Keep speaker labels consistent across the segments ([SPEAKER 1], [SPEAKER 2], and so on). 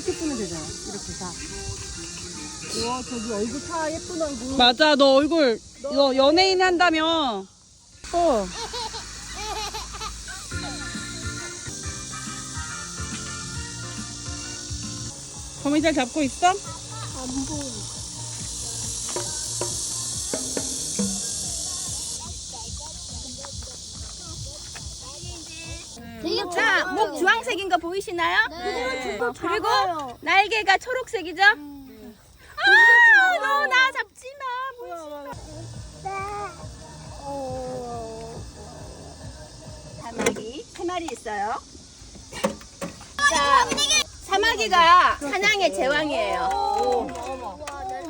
[SPEAKER 1] 이렇게 쓰면 되잖아. 이렇게 다. 와 저기 얼굴 다 예쁜 얼굴.
[SPEAKER 2] 맞아, 너 얼굴, 너 연예인 한다며. 어. 거미 잘 잡고 있어?
[SPEAKER 3] 안 보여. 되게
[SPEAKER 4] 자, 목 주황색인 거 보이시나요?
[SPEAKER 3] 네.
[SPEAKER 4] 어, 그리고 날개가 초록색이죠?
[SPEAKER 3] 음.
[SPEAKER 4] 아, 너 나 잡지 마.
[SPEAKER 3] 어.
[SPEAKER 4] 사마귀 세 마리 있어요. 자, 사마귀가 사냥의 제왕이에요. 어,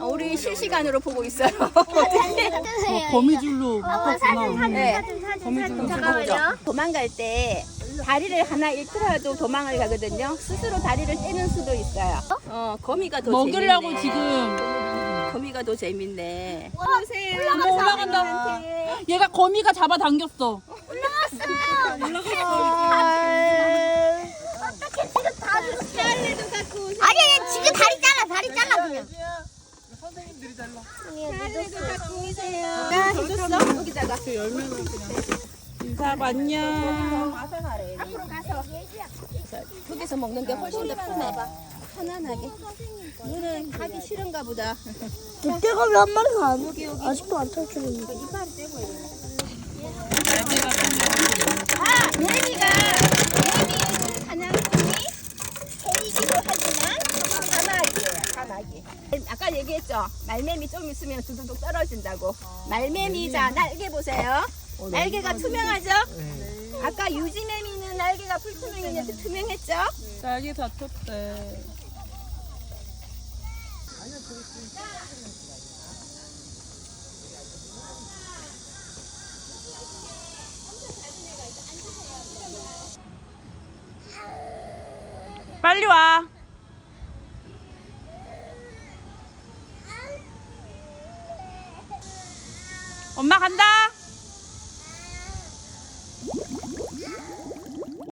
[SPEAKER 4] 우리 실시간으로 보고 있어요.
[SPEAKER 2] 거미줄로
[SPEAKER 3] 엄마 사진 사진
[SPEAKER 4] 네.
[SPEAKER 3] 사진 사진 사진
[SPEAKER 4] 잠깐만요. 도망갈 때 다리를 하나 잃더라도 도망을 가거든요. 스스로 다리를 떼는 수도 있어요. 어, 거미가 더
[SPEAKER 2] 먹으려고
[SPEAKER 4] 재밌네.
[SPEAKER 2] 지금.
[SPEAKER 4] 거미가 더 재밌네. 보세요.
[SPEAKER 2] 어머, 올라간다. 얘가 거미가 잡아당겼어.
[SPEAKER 3] 어떻게 지금 다
[SPEAKER 4] 갖고 오세요.
[SPEAKER 3] 아니 지금 다리 잘라 다리 잘라 그냥.
[SPEAKER 1] 선생님들이 잘라.
[SPEAKER 4] 오세요. 나 해줬어? 여기다가.
[SPEAKER 2] 인사 하고 안녕.
[SPEAKER 4] 앞으로 가서 저기서 먹는 게 훨씬 더 편해. 편안하게. 너는 가기 싫은가 보다.
[SPEAKER 3] 늑대가 왜 한 마리가 안 아직도 안 탈출했는데.
[SPEAKER 4] 아, 매미가 매미는 사냥꾼이 개이기도 하지만 사마귀예요. 사마귀. 아까 얘기했죠. 말매미 좀 있으면 두두둑 떨어진다고. 말매미 자 날개 보세요. 날개가 투명하죠? 아까 유지매미는 날개가 불투명했는데 투명했죠?
[SPEAKER 2] 날개 다쳤대. 빨리 와. 엄마 간다.